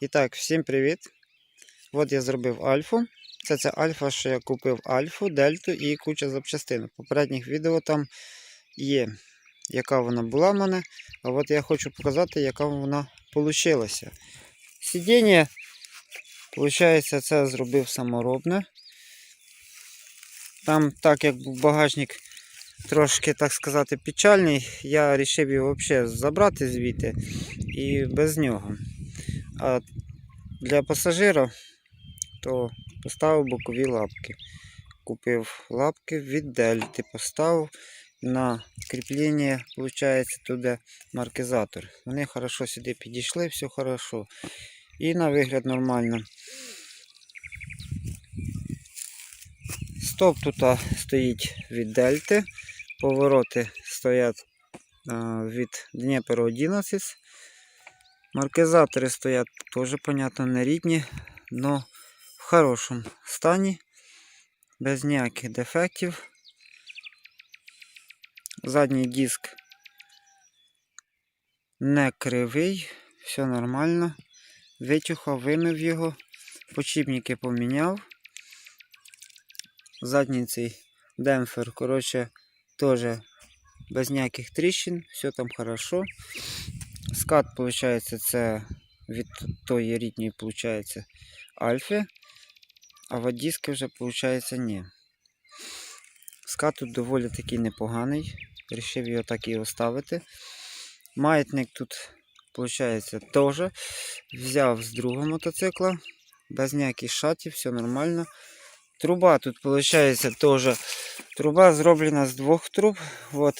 І так, всім привіт! От я зробив альфу. Це це альфа, що я купив альфу, дельту і куча запчастин. В попередніх відео там є, яка вона була в мене. А от я хочу показати, яка вона вийшла. Сидіння, виходить, це зробив саморобне. Там, так як багажник трошки, так сказати, печальний, я вирішив його взагалі забрати звідти і без нього. А для пасажира то поставив бокові лапки. Купив лапки від дельти, поставив на кріплення, виходить, туди маркізатор. Вони хорошо сюди підійшли, все хорошо. І на вигляд нормально. Стоп тут стоїть від дельти. Повороти стоять від Дніпро 11. Маркизатори стоять теж, понятно, не рідні, але в хорошому стані, без ніяких дефектів. Задній диск не кривий, все нормально. Витюхав, вимив його, почіпники поміняв. Задній цей демпфер, коротше, теж без ніяких тріщин, все там хорошо. Скат, виходить, це від тої рідньої, виходить, альфи, а от диски вже, виходить, ні. Скат тут доволі такий непоганий. Рішив його так і оставити. Маятник тут, виходить, теж взяв з другого мотоцикла, без ніяких шатів, все нормально. Труба тут, виходить, теж труба зроблена з двох труб. От.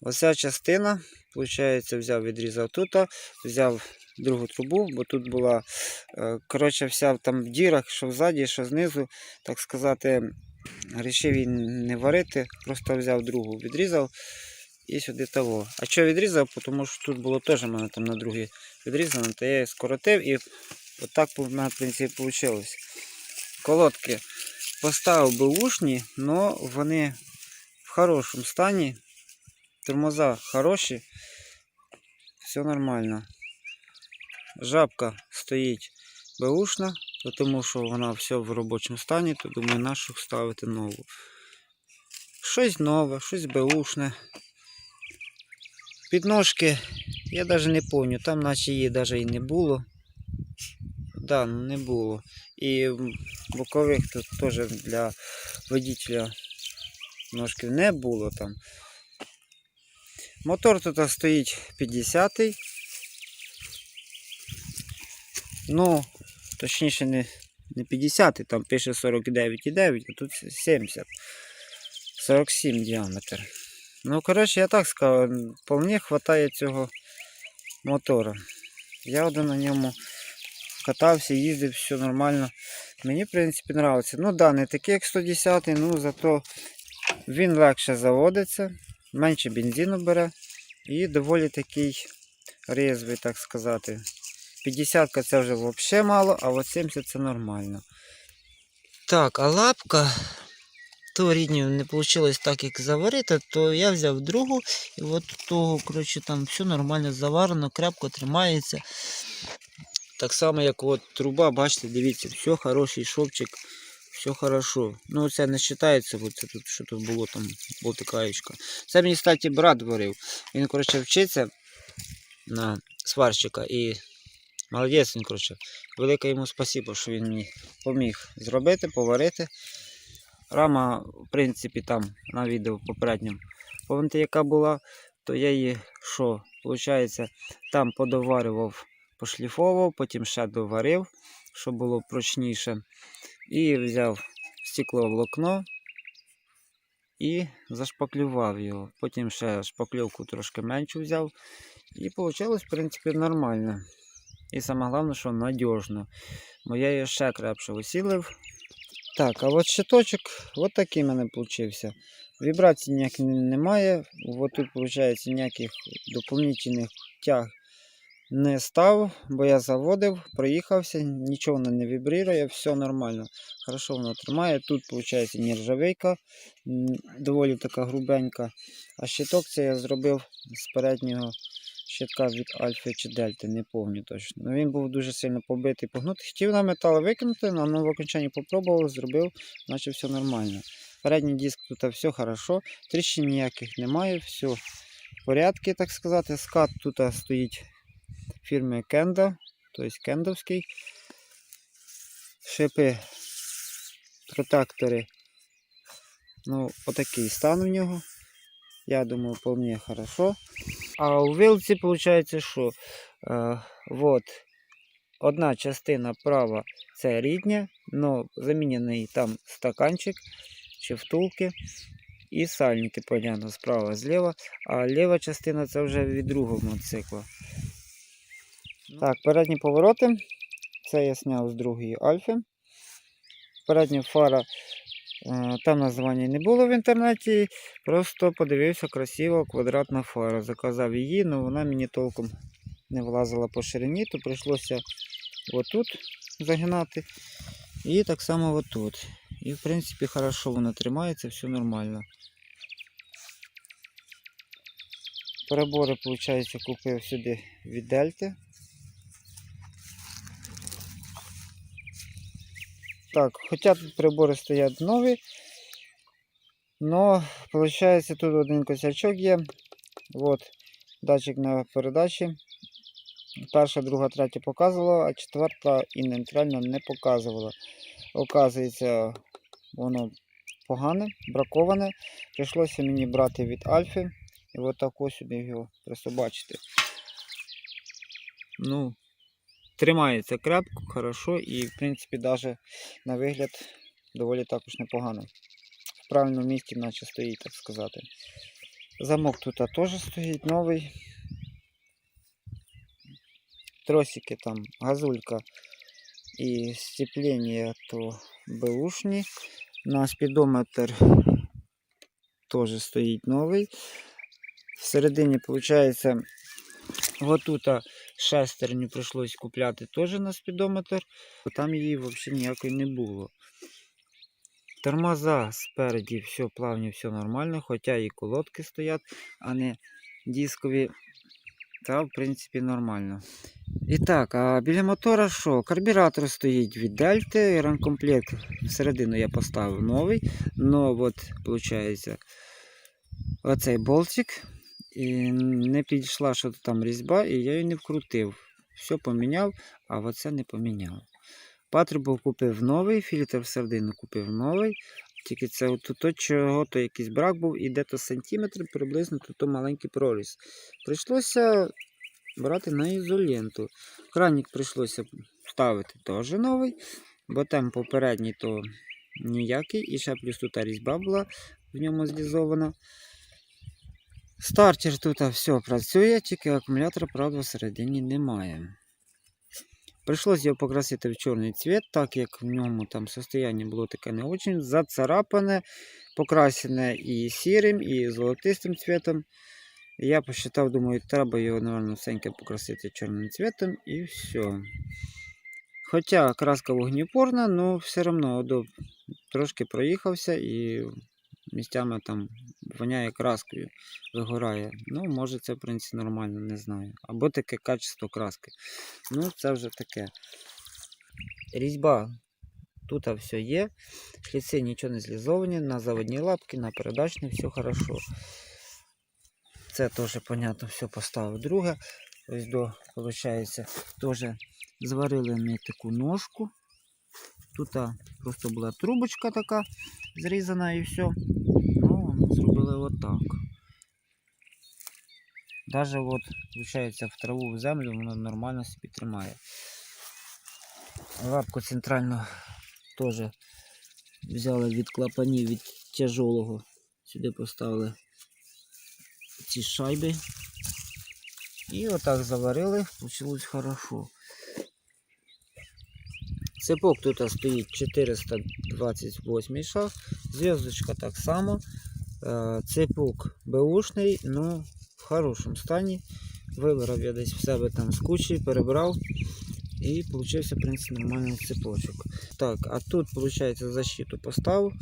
Оця частина, виходить, взяв, відрізав тут, взяв другу трубу, бо тут була, е, коротше, вся там в дірах, що ззаді, що знизу, так сказати, рішив її не варити, просто взяв другу, відрізав і сюди того. А що відрізав? Тому що тут було теж в мене там на другій відрізано, то я її скоротив і отак мене, в принципі, вийшло. Колодки поставив бушні, але вони в хорошому стані. Тормоза хороші, все нормально. Жабка стоїть беушна, тому що вона все в робочому стані, то думаю, нашу ставити нову. Щось нове, щось беушне. Підножки, я навіть не пам'ятаю, там наче її навіть і не було. Да, не було. І бокових тут теж для водителя ножків не було там. Мотор тут стоїть 50-й. Ну, точніше не, не 50-й, там пише 49,9, а тут 70. 47 діаметр. Ну, коротше, я так скажу, вполне хватає цього мотора. Я один на ньому катався, їздив, все нормально. Мені, в принципі, подобається. Ну, да, не такий, як 110, ну зато він легше заводиться, менше бензину бере і доволі такий резвий, так сказати. 50 це вже взагалі мало, а от 70 це нормально. Так, а лапка, то рідню не вийшло так, як заварити, то я взяв другу, і от того, коротше, там все нормально заварено, крепко тримається. Так само, як от труба, бачите, дивіться, все хороший шовчик, все хорошо. Ну це не вважається, бо це тут що тут було там болтикаєчка. Це мені, кстати, брат говорив. Він, коротше, вчиться на сварщика і молодець він, коротше. Велике йому спасибо, що він мені поміг зробити, поварити. Рама, в принципі, там на відео попередньому, пам'ятаєте, яка була, то я її що, виходить, там подоварював пошліфовував, потім ще доварив, щоб було прочніше. І взяв стекловолокно і зашпаклював його. Потім ще шпакльовку трошки меншу взяв. І вийшло, в принципі, нормально. І саме головне, що надіжно. Бо я її ще крепше усілив. Так, а от щиточок от такий в мене вийшов. Вібрацій ніяких немає. От тут, виходить, ніяких доповнительних тяг не став, бо я заводив, проїхався, нічого не вібрирує, все нормально. Хорошо воно тримає. Тут, виходить, нержавейка, доволі така грубенька. А щиток це я зробив з переднього щитка від Альфи чи Дельти, не пам'ятаю точно. Ну, він був дуже сильно побитий, погнутий. Хотів на метал викинути, але в окончанні попробував, зробив, наче все нормально. Передній диск тут все хорошо, тріщин ніяких немає, все в порядку, так сказати. Скат тут стоїть фірми Кенда, тобто кендовський. Шипи, протектори. Ну, отакий стан в нього. Я думаю, вполне хорошо. А у вилці виходить, що е, вот, одна частина права це рідня, але замінений там стаканчик чи втулки і сальники, понятно, справа зліва, а ліва частина це вже від другого мотоцикла. Так, передні повороти. Це я зняв з другої альфи. Передня фара, е, там названня не було в інтернеті, просто подивився красиво квадратна фара. Заказав її, але вона мені толком не влазила по ширині, то прийшлося отут загинати. І так само отут. І в принципі хорошо воно тримається, все нормально. Перебори, виходить, купив сюди від Дельти. Так, хоча тут прибори стоять нові, но виходить тут один косячок є. От датчик на передачі. Перша, друга, третя показувала, а четверта і нейтрально не показувала. Оказується, воно погане, браковане. Прийшлося мені брати від Альфи і от так ось сюди його присобачити. Ну, тримається крепко, хорошо і, в принципі, навіть на вигляд доволі також непогано. В правильному місці, наче стоїть, так сказати. Замок тут теж стоїть новий. Тросики там, газулька і сцеплення то бэушні. На спідометр теж стоїть новий. Всередині, виходить, отут шестерню прийшлось купляти теж на спідометр, бо там її взагалі ніякої не було. Тормоза спереді все плавні, все нормально, хоча і колодки стоять, а не дискові. Та, в принципі, нормально. І так, а біля мотора що? Карбюратор стоїть від дельти, ранкомплект всередину я поставив новий. Ну от, виходить, оцей болтик. І не підійшла що там різьба, і я її не вкрутив. Все поміняв, а оце не поміняв. Патрубок купив новий, фільтр всередину купив новий. Тільки це от чого то якийсь брак був, і де-то сантиметр приблизно то маленький проріз. Прийшлося брати на ізоленту. Кранік прийшлося ставити теж новий, бо там попередній то ніякий. І ще плюс тут різьба була в ньому злізована. Стартер тут все працює, тільки акумулятора, правда, всередині немає. Прийшлося його покрасити в чорний цвіт, так як в ньому там состояние було таке не дуже зацарапане, покрасене і сірим, і золотистим цвітом. Я посчитав, думаю, треба його, напевно, всеньке покрасити чорним цвітом і все. Хоча краска вогнепорна, але все одно трошки проїхався і місцями там воняє краскою, вигорає. Ну, може це в принципі нормально, не знаю. Або таке качество краски. Ну, це вже таке. Різьба. Тут все є. Шліци нічого не злізовані, на заводні лапки, на передачні, все хорошо. Це теж, понятно, все поставив. Друге, ось до, виходить, теж зварили ми таку ножку. Тут просто була трубочка така зрізана і все. Зробили отак. Даже от, виходить, в траву в землю воно нормально собі тримає. Лапку центральну теж взяли від клапанів від тяжолого. Сюди поставили ці шайби. І отак заварили, вийшло хорошо. Цепок тут стоїть 428 шаг, зв'язочка так само. Е, Цепок беушний, ну в хорошому стані. Вибрав я десь в себе там з кучі, перебрав і получився в принципі нормальний цепочок. Так, а тут виходить защиту поставив.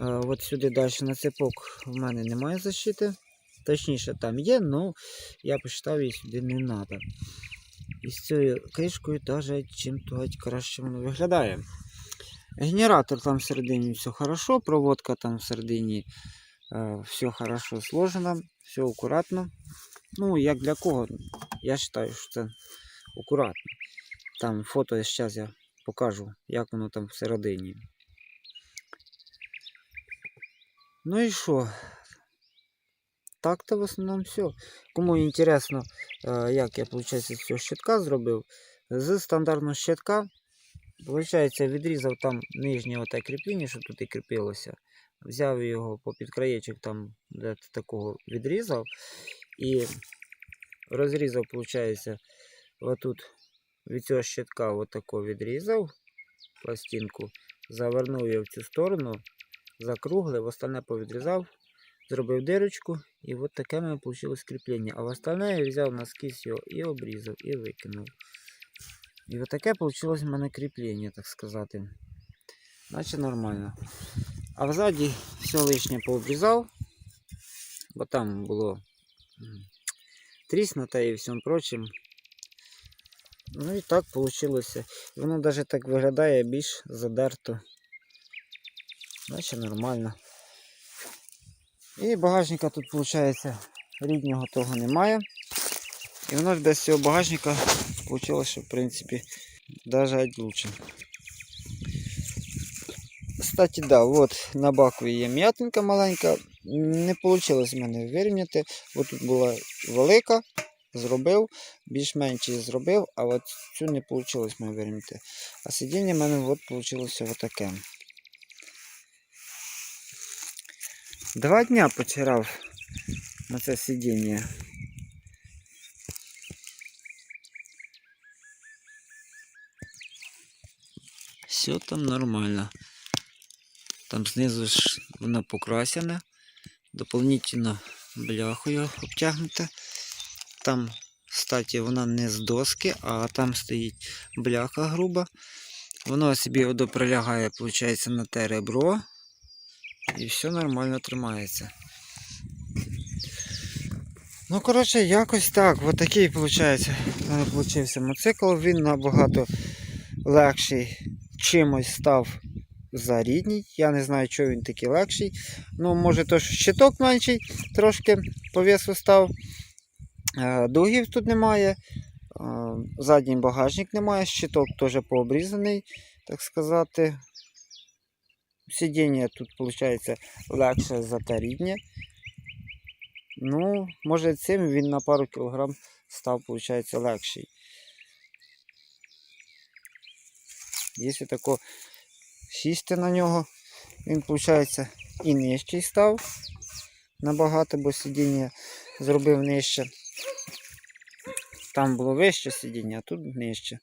Е, От сюди далі на цепок в мене немає защити. Точніше, там є, але я посчитав її сюди не треба. І з цією кришкою навіть чим-то краще воно виглядає. Генератор там всередині все хорошо, проводка там всередині все хорошо сложено, все акуратно. Ну, як для кого? Я вважаю, що це акуратно. Там фото зараз я покажу, як воно там всередині. Ну і що? Так-то в основному все. Кому інтересно, е, як я, виходить, з цього щитка зробив, з стандартного щитка, виходить, відрізав там нижнє оте кріплення, що тут і кріпилося. Взяв його по підкраєчок, там де такого відрізав і розрізав, виходить, отут від цього щитка отако відрізав пластинку, завернув її в цю сторону, закруглив, остальне повідрізав, зробив дирочку, і от таке мене вийшло кріплення. А в остальне я взяв наскіз його і обрізав, і викинув. І от таке вийшло в мене кріплення, так сказати. Наче нормально. А взаді все лишнє пообрізав, бо там було м, тріснуте і всім прочим. Ну і так вийшло. Воно навіть так виглядає більш задерто. Наче нормально. І багажника тут, виходить, ріднього того немає. І воно ж без цього багажника вийшло, що в принципі навіть лучше. Кстати, да, от на баку є м'ятинка маленька. Не вийшло в мене вирівняти. От тут була велика, зробив, більш-менш зробив, а от цю не вийшло мене вирівняти. А сидіння в мене от вийшло отаке. Два дня потирав на це сидіння. Все там нормально. Там знизу ж воно покрасене, доповнительно бляхою обтягнуте. Там, кстати, вона не з доски, а там стоїть бляха груба. Воно собі прилягає, виходить, на те ребро. І все нормально тримається. Ну, коротше, якось так. Ось такий, виходить, вийшов мотоцикл. Він набагато легший чимось став за рідній. Я не знаю, чого він такий легший. Ну, може, то щиток менший, трошки по весу став. Е, Дугів тут немає. Е, Задній багажник немає, щиток теж пообрізаний, так сказати. Сидіння тут, виходить, легше за те ріднє. Ну, може цим він на пару кілограм став, виходить, легший. Якщо тако сісти на нього, він, виходить, і нижчий став набагато, бо сидіння зробив нижче. Там було вище сидіння, а тут нижче.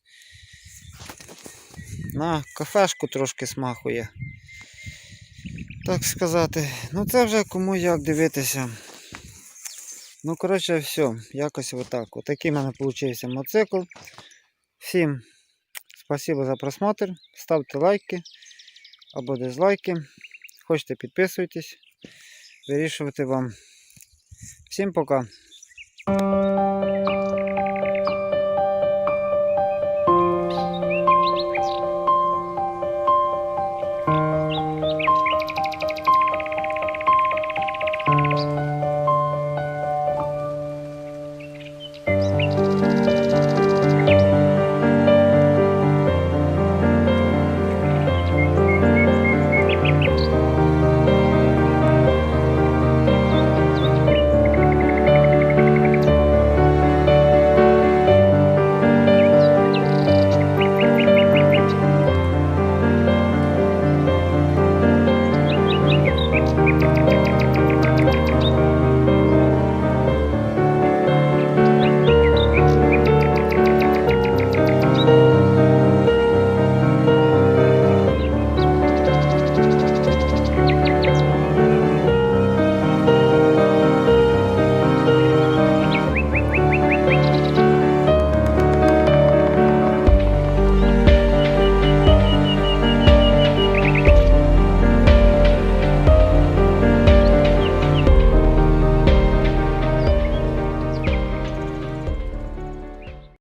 На кафешку трошки смахує. Так сказати. Ну це вже кому як дивитися. Ну, коротше, все, якось отак. Отакий в мене вийшов мотоцикл. Всім спасибо за просмотр. Ставте лайки або дизлайки. Хочете підписуйтесь. Вирішувати вам. Всім пока.